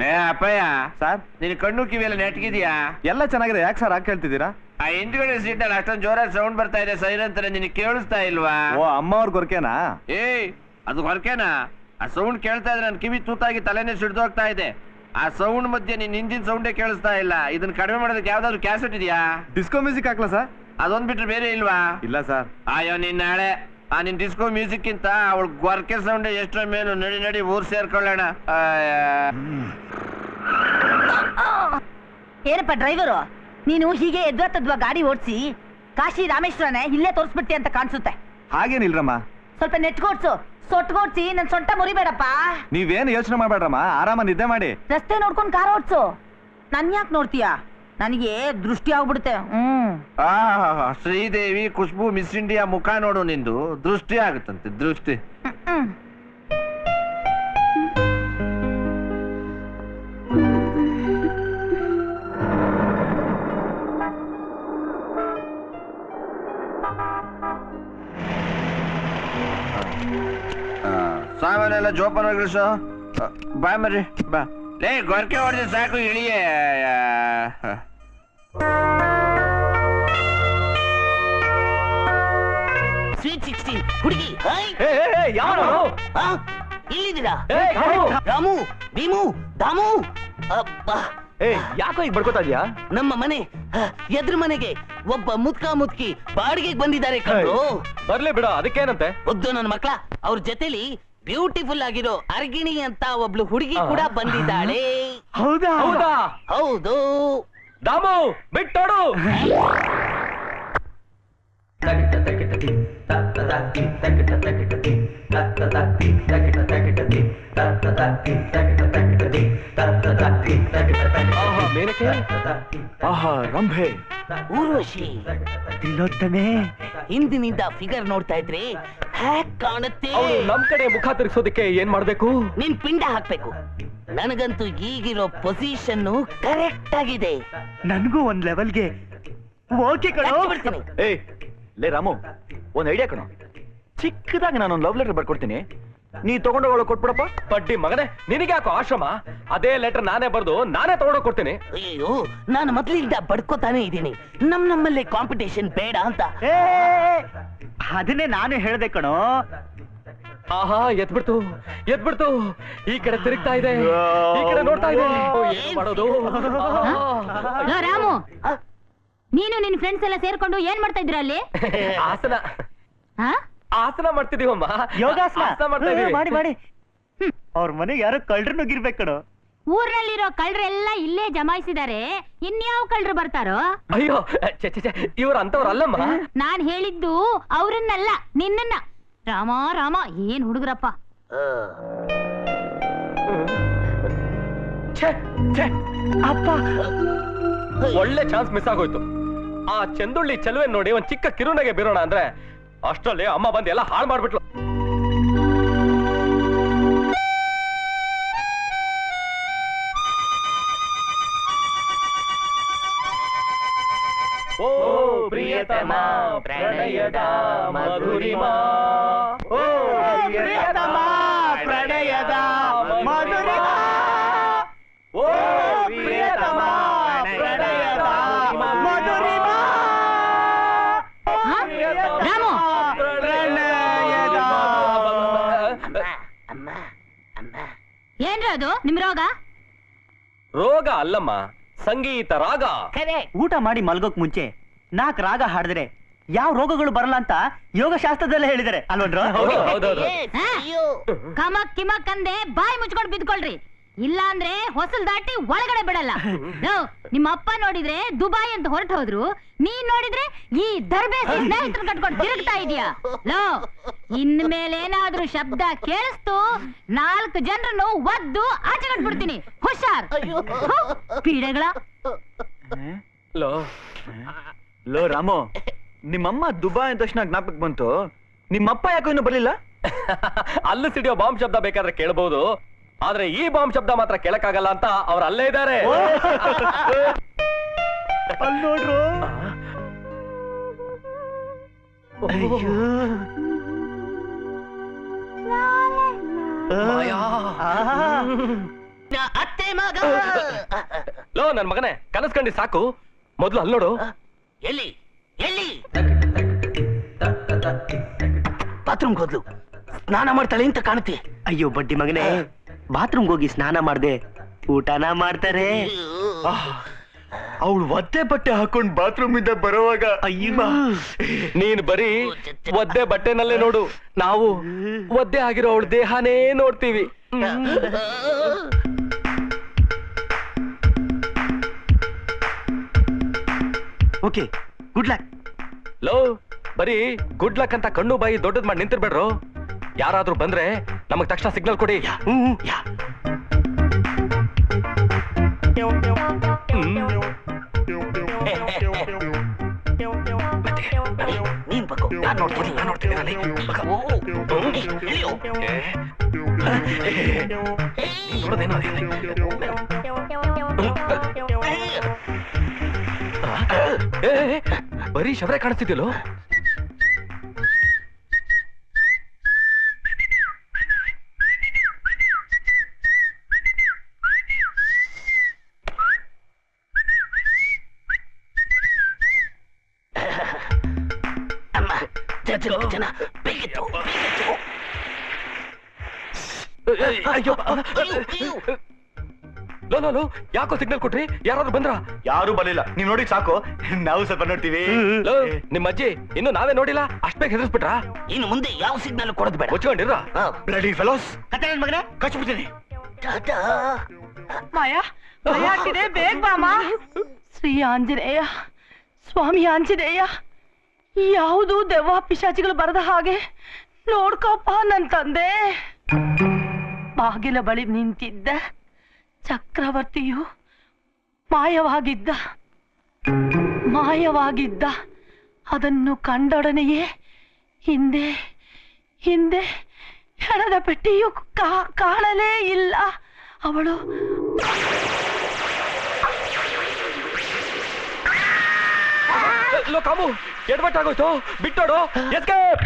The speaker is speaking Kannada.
ಲೇ ಅಪ್ಪಯ್ಯ ಸರ್? ನಿನ್ ಕಣ್ಣು ಕಿವಿಯೆಲ್ಲ ನೆಟ್ಗಿದ್ಯಾ? ಎಲ್ಲ ಚೆನ್ನಾಗಿದೆ. ಯಾಕೆ ಸರ್ ಹಾಗೆ ಕೇಳ್ತಿದ್ದೀರಾ? ಆ ಹಿಂದ್ಗಡೆ ಸೀಟಲ್ಲಿ ಅಷ್ಟೊಂದು ಜೋರಾಗಿ ಸೌಂಡ್ ಬರ್ತಾ ಇದೆ ಸೈಲೆಂಟ್ ನಿನಗೆ ಕೇಳಿಸ್ತಾ ಇಲ್ವಾ? ಓ ಅಮ್ಮ ಅವ್ರ ಗೊರ್ಕೆನಾ? ಏಯ್ ಅದು ಹೊರಕೇನಾ ಆ ಸೌಂಡ್ ಕೇಳ್ತಾ ಇದ್ರೆ ನನ್ ಕಿವಿ ತೂತಾಗಿ ತಲೆನೇ ಸಿಡ್ದೋಗ್ತಾ ಇದೆ. ಆ ಸೌಂಡ್ ಮಧ್ಯೆ ನಿನ್ ಹಿಂದಿನ ಸೌಂಡೇ ಕೇಳಿಸ್ತಾ ಇಲ್ಲ. ಇದನ್ನ ಕಡಿಮೆ ಮಾಡೋದಕ್ಕೆ ಯಾವ್ದಾದ್ರು ಕ್ಯಾಸೆಟ್ ಇದೆಯಾ? ಡಿಸ್ಕೋ ಮ್ಯೂಸಿಕ್ ಹಾಕ್ಲಾ ಸರ್ ಅದೊಂದ್ ಬಿಟ್ರೆ ಬೇರೆ ಇಲ್ವಾ? ಇಲ್ಲ ಸರ್ ಅಯ್ಯೋ ನಿನ್ ನಾಳೆ ಆ ನಿನ್ ಡಿಸ್ಕೋ ಮ್ಯೂಸಿಕ್ ಗಿಂತ ಅವಳ ಗೊರ್ಕೆ ಸೌಂಡ್ ಎಷ್ಟರ ಮೇಲೆ ನಡಿ ನಡಿ ಊರ್ ಸೇರ್ಕೊಳ್ಳೋಣ. ಏನಪ್ಪ ಡ್ರೈವರು ನೀನು ಹೀಗೆ ಎದ್ವತ್ತದ್ವ ಗಾಡಿ ಓಡಿಸಿ? ಕಾಶಿ ರಾಮೇಶ್ವರನೇ ಇಲ್ಲೇ ತೋರಿಸ್ಬಿಟ್ಟಿ ಅಂತ ಕಾಣಿಸುತ್ತೆ. ಹಾಗೇನಿಲ್ರಮ್ಮ. ಸ್ವಲ್ಪ ನೆಟ್ಗೋಡ್ಸು ಸೊಟ್ಗೋಡ್ಸಿ ನನ್ ಸೊಂಟ ಮುರಿಬೇಡಪ್ಪ. ನೀವೇನು ಯೋಚನೆ ಮಾಡ್ಬೇಡ್ರಮ್ಮ ಆರಾಮ ನಿದ್ದೆ ಮಾಡಿ. ರಸ್ತೆ ನೋಡ್ಕೊಂಡು ಕಾರ್ ಓಡ್ಸು. ನನ್ ಯಾಕೆ ನೋಡ್ತೀಯಾ? ನನಗೆ ದೃಷ್ಟಿ ಆಗ್ಬಿಡುತ್ತೆ. ಹ್ಮ್. ಆ ಶ್ರೀದೇವಿ ಖುಷ್ಬು ಮಿಸ್ ಇಂಡಿಯಾ ಮುಖ ನೋಡು ನಿಂದು. ದೃಷ್ಟಿ ಆಗುತ್ತಂತೆ ದೃಷ್ಟಿ. ಹ್ಮ್. ಸಾಮಾನೆಲ್ಲ ಜೋಪಾನ ಇಳಿಸು. ಬಾ ಮರಿ ಬಾ. ಲೇ ಗೊರಕೆ ಹೊಡೆದ ಸಾಕು ಇಳಿಯೇ ಸ್ವೀಟ್ ಸಿಕ್ಸ್ಟೀನ್ ಹುಡುಗಿ. ಇಲ್ಲಿದ್ದೀರಾ? ರಾಮು! ಭೀಮು ದಾಮು? ಅಬ್ಬಾ! ಯಾಕೋ ಈಗ ಬಡ್ಕೋತಾ ಇದೀಯಾ ನಮ್ಮ ಮನೆ ಎದ್ರ ಮನೆಗೆ ಒಬ್ಬ ಮುದ್ಕ ಮುದ್ಕಿ ಬಾಡಿಗೆಗೆ ಬಂದಿದ್ದಾರೆ ಕಣ್ಣು ಬರ್ಲಿ ಬಿಡ ಅದಕ್ಕೇನಂತೆ? ಒದ್ದು ನನ್ನ ಮಕ್ಳ ಅವ್ರ ಜೊತೆಲಿ ಬ್ಯೂಟಿಫುಲ್ ಆಗಿರೋ ಅರ್ಗಿಣಿ ಅಂತ ಒಬ್ಳು ಹುಡುಗಿ ಕೂಡ ಬಂದಿದ್ದಾಳೆ. ಹೌದಾ? ಹೌದಾ? ಹೌದು. ದಾಮು ಬಿಟ್ಟೋಡು. ಆಹಾ ಮೇನಕೆ? ಆಹಾ ರಂಭೆ. ಊರ್ವಶಿ. ತಿಲೋತ್ತಮೆ. ಹಿಂದಿನಿಂದ ಫಿಗರ್ ನೋಡ್ತಾ ಇದ್ರೆ ಹ್ಯಾಕ್ ಕಾಣುತ್ತೆ. ಅವಳು ನಮ್ ಕಡೆ ಮುಖ ತಿರ್ಗಿಸೋದಕ್ಕೆ ಏನ್ ಮಾಡ್ಬೇಕು? ನಿನ್ ಪಿಂಡ ಹಾಕ್ಬೇಕು. ನನಗಂತೂ ಈಗಿರೋ ಪೊಸಿಷನ್ ಕರೆಕ್ಟ್ ಆಗಿದೆ. ನನ್ಗೂ ಒಂದ್ ಲೆವೆಲ್ಗೆ ಓಕೆ ಕಣೋ. ಏಯ್ ಲೇ ರಾಮು ಒಂದ್ ಐಡಿಯಾ ಕಣೋ. ಚಿಕ್ಕದಾಗಿ ನಾನೊಂದು ಲವ್ ಲೆಟರ್ ಬರ್ಕೊಡ್ತೀನಿ. ನೀ ತಗೊಂಡೋಗ ಕೊಟ್ಬಿಡಪ್ಪ? ಬಡ್ಡಿ ಮಗನೇ ನಿನಗೆ ಯಾಕೋ ಆಶ್ರಮ? ಅದೇ ಲೆಟರ್ ನಾನೇ ಬರ್ದು ನಾನೇ ತಗೊಂಡೋಗಿ ಕೊಡ್ತೀನಿ. ಅಯ್ಯೋ ನಾನು ಮೊದಲಿಂದ ಬಡ್ಕೋತಾನೆ ಇದ್ದೀನಿ. ನಮ್ ನಮ್ಮಲ್ಲಿ ಕಾಂಪಿಟೇಷನ್ ಬೇಡ ಅಂತ. ಅದನ್ನೇ ನಾನು ಹೇಳ್ದೆ ಕಣೋ. ಆಹಾ ಎದ್ಬಿಡ್ತು ಎದ್ಬಿಡ್ತು. ಈ ಕಡೆ ತಿರುಗ್ತಾ ಇದೆ ಈ ಕಡೆ ನೋಡ್ತಾ ಇದೆ. ಏನ್ ಮಾಡೋದು? ಲೋ ರಾಮು? ನೀನು ನಿನ್ ಫ್ರೆಂಡ್ಸ್ ಎಲ್ಲ ಸೇರ್ಕೊಂಡು ಏನ್ ಮಾಡ್ತಾ ಇದ್ರ ಅಲ್ಲಿ? ಆಸನ. ಹಾ? ಆಸನ ಮಾಡ್ತಿದೀವಮ್ಮ ಯೋಗಾಸನ? ಆಸನ ಮಾಡ್ತಾ ಇದೀವಿ ಮಾಡಿ ಮಾಡಿ. ಅವ್ರ ಮನೆಗೆ ಯಾರೋ ಕಳ್ಳರು ನುಗ್ಗಿರ್ಬೇಕು ಕಣೋ. ಊರ್ನಲ್ಲಿರೋ ಕಳ್ರೆಲ್ಲ ಇಲ್ಲೇ ಜಮಾಯಿಸಿದಾರೆ ಇನ್ಯಾವ ಕಳ್ಳರು ಬರ್ತಾರೋ? ಅಯ್ಯೋ ಛೆ, ಛೆ, ಛೆ, ಇವ್ರು ಅಂತವ್ರಲ್ಲಮ್ಮ ನಾನ್ ಹೇಳಿದ್ದು ಅವ್ರನ್ನಲ್ಲ ನಿನ್ನನ್ನ. ರಾಮ ರಾಮ ಏನ್ ಹುಡುಗರಪ್ಪ? ಛೆ, ಛೆ, ಅಪ್ಪ. ಒಳ್ಳೆ ಚಾನ್ಸ್ ಮಿಸ್ ಆಗೋಯ್ತು. ಆ ಚಂದುಳ್ಳಿ ಚಲುವೆ ನೋಡಿ ಒಂದ್ ಚಿಕ್ಕ ಕಿರುನಗೆ ಬೀರೋಣ ಅಂದ್ರೆ ಅಷ್ಟರಲ್ಲಿ ಅಮ್ಮ ಬಂದು ಎಲ್ಲ ಹಾಳು ಮಾಡ್ಬಿಟ್ಲು. ಓ ಪ್ರಿಯತಮ, ಪ್ರಣಯದ ಮಧುರಿಮಾ. ಓ ಪ್ರಿಯತಮ, ಪ್ರಣಯದ ಮಧುರಿಮಾ. ಓ ಅದು ನಿಮ್ ರೋಗ? ರೋಗ ಅಲ್ಲಮ್ಮ ಸಂಗೀತ ರಾಗ. ಕರೆ. ಊಟ ಮಾಡಿ ಮಲ್ಗೋಕ್ ಮುಂಚೆ ನಾಲ್ಕು ರಾಗ ಹಾಡಿದ್ರೆ ಯಾವ ರೋಗಗಳು ಬರಲ್ಲ ಅಂತ ಯೋಗ ಶಾಸ್ತ್ರದಲ್ಲೇ ಹೇಳಿದ್ದಾರೆ ಅಲ್ವನ್ರೋ ಹೌದು ಹೌದು, ಹೌದು. ಹಾ? ಅಯ್ಯೋ ಕಮಕ್ ಕಿಮಕ್ ಅಂದೆ ಬಾಯಿ ಮುಚ್ಕೊಂಡು ಬಿದ್ಕೊಳ್ರಿ. ಇಲ್ಲ ಅಂದ್ರೆ ಹೊಸಲ್ ದಾಟಿ ಒಳಗಡೆ ಬಿಡಲ್ಲ. ನಿಮ್ಮ ಅಪ್ಪ ನೋಡಿದ್ರೆ ದುಬಾಯ್ ಅಂತ ಹೊರಟು ಹೋದ್ರು. ನೀನ್ ನೋಡಿದ್ರೆ ಈ ದರ್ಬೆ ಸ್ನೇಹಿತರು ಕಟ್ಕೊಂಡು ತಿರುಗ್ತಾ ಇದೀಯಾ? ಲೋ ಇನ್ಮೇಲೇನಾದ್ರೂ ಶಬ್ದ ಕೇಳಿಸ್ತು ನಾಲ್ಕು ಜನರನ್ನು ಒದ್ದು ಆಚೆ ಕಟ್ಬಿಡ್ತೀನಿ ಹುಷಾರ್ ಕ್ರೀಡೆಗಳ ಪೀಡೆಗಳ. ಲೋ. ಲೋ ರಾಮು. ನಿಮ್ಮಮ್ಮ ದುಬಾಯ್ ಅಂತ ತಕ್ಷಣ ಜ್ಞಾಪಕ ಬಂತು. ನಿಮ್ಮಪ್ಪ ಯಾಕೋ ಇನ್ನು ಬರ್ಲಿಲ್ಲ? ಅಲ್ಲಿ ಸಿಡಿಯೋ ಬಾಂಬ್ ಶಬ್ದ ಬೇಕಾದ್ರೆ ಕೇಳಬಹುದು ಆದ್ರೆ ಈ ಬಾಂಬ್ ಶಬ್ದ ಮಾತ್ರ ಕೇಳಕ್ಕಾಗಲ್ಲ ಅಂತ ಅವ್ರು ಅಲ್ಲೇ ಇದ್ದಾರೆ. ಅಯ್ಯೋ. ನೋಡ್ರು ಅತ್ತೆ ಮಗ. ಲೋ ನನ್ ಮಗನೇ ಕನಸ್ಕಂಡಿ ಸಾಕು. ಮೊದ್ಲು ಅಲ್ಲಿ ನೋಡು. ಎಲ್ಲಿ? ಎಲ್ಲಿ? ಬಾತ್ರೂಮ್ಗೆ ಹೋದ್ಲು. ಸ್ನಾನ ಮಾಡ್ತಾಳೆ ಅಂತ ಕಾಣುತ್ತೆ. ಅಯ್ಯೋ ಬಡ್ಡಿ ಮಗನೇ. ಬಾತ್ರೂಮ್ಗೆ ಹೋಗಿ ಸ್ನಾನ ಮಾಡ್ದೆ ಊಟನ ಮಾಡ್ತಾರೆ. ಅವಳು ಒದ್ದೆ ಬಟ್ಟೆ ಹಾಕೊಂಡು ಬಾತ್ರೂಮ್ ಇಂದ ಬರುವಾಗ ಅಯ್ಯಮ್ಮ ನೀನ್ ಬರೀ ಒದ್ದೆ ಬಟ್ಟೆನಲ್ಲೇ ನೋಡು. ನಾವು ಒದ್ದೆ ಆಗಿರೋ ಅವಳ ದೇಹನೇ ನೋಡ್ತೀವಿ. Okay good luck. ಲೋ ಬರೀ ಗುಡ್ ಲಕ್ ಅಂತ ಕಣ್ಣು ಬಾಯಿ ದೊಡ್ಡದ್ ಮಾಡಿ ನಿಂತಿರ್ಬೇಡ್ರು. ಯಾರಾದ್ರೂ ಬಂದ್ರೆ ನಮಗ್ ತಕ್ಷಣ ಸಿಗ್ನಲ್ ಕೊಡಿ ಹ್ಮ್. ನೀನ್ ಬಗ್ಗು ನಾನ್ ನೋಡ್ತೀನಿ ನಾನ್ ನೋಡ್ತೀನಿ ಅಲ್ಲಿ. ಬಗ್ಗು. ಓ, ಏ, ಇಳಿಯೋ. ನೀನ್ ನೋಡೋದೇನೋ ಅದಿಲ್ಲ. ಏ, ಏ, ಏ, ಬರೀ ಶಬರೇ ಕಾಣಿಸ್ತಿದ್ಯಲ್ಲೋ ಜನ. ಲೋ ಲೋ ಲೋ ಯಾಕೋ ಸಿಗ್ನಲ್ ಕೊಟ್ರಿ? ಯಾರಾದ್ರೂ ಬಂದ್ರ? ಯಾರು ಬರಲಿಲ್ಲ. ನೀವ್ ನೋಡಿ ಸಾಕು. ನಾವು ಸ್ವಲ್ಪ ನೋಡ್ತೀವಿ. ಲೋ ನಿಮ್ ಅಜ್ಜಿ ಇನ್ನು ನಾವೇ ನೋಡಿಲ್ಲ? ಅಷ್ಟೇ ಬೇಗ ಹೆದರ್ಸ್ಬಿಟ್ರಾ? ಇನ್ನು ಮುಂದೆ ಯಾವ ಸಿಗ್ನಲ್ ಕೊಡೋದು ಬೇಡ. ಮುಚ್ಕೊಂಡಿರ. ಬ್ಲಡಿ ಫೆಲೋಸ್ ಕತೆ ಮಗನೇ. ಕಚ್ಬಿಡ್ತೀನಿ. ಮಾಯಾ ಭಯ ಆಗ್ತಿದೆ. ಬೇಗ ಬಾಮ ಶ್ರೀ ಆಂಜನೇಯ ಸ್ವಾಮಿ ಆಂಜನೇಯ. ಯಾವುದು ದೆವ್ವ ಪಿಶಾಚಿಗಳು ಬರದ ಹಾಗೆ? ನೋಡ್ಕೋಪ್ಪ ನನ್ ತಂದೆ. ಬಾಗಿಲ ಬಳಿ ನಿಂತಿದ್ದ ಚಕ್ರವರ್ತಿಯು ಮಾಯವಾಗಿದ್ದ. ಮಾಯವಾಗಿದ್ದ. ಅದನ್ನು ಕಂಡೊಡನೆಯೇ ಹಿಂದೆ ಹಿಂದೆ ಹೆಣದ ಪೆಟ್ಟಿಯು ಕಾಣಲೇ ಇಲ್ಲ. ಅವಳು ಲೋ ಕಾಮು ಎಡ್ಬಟ್ಟಾಗೋಯ್ತು ಬಿಟ್ಟೋಡು. ಎಸ್ಕೇಪ್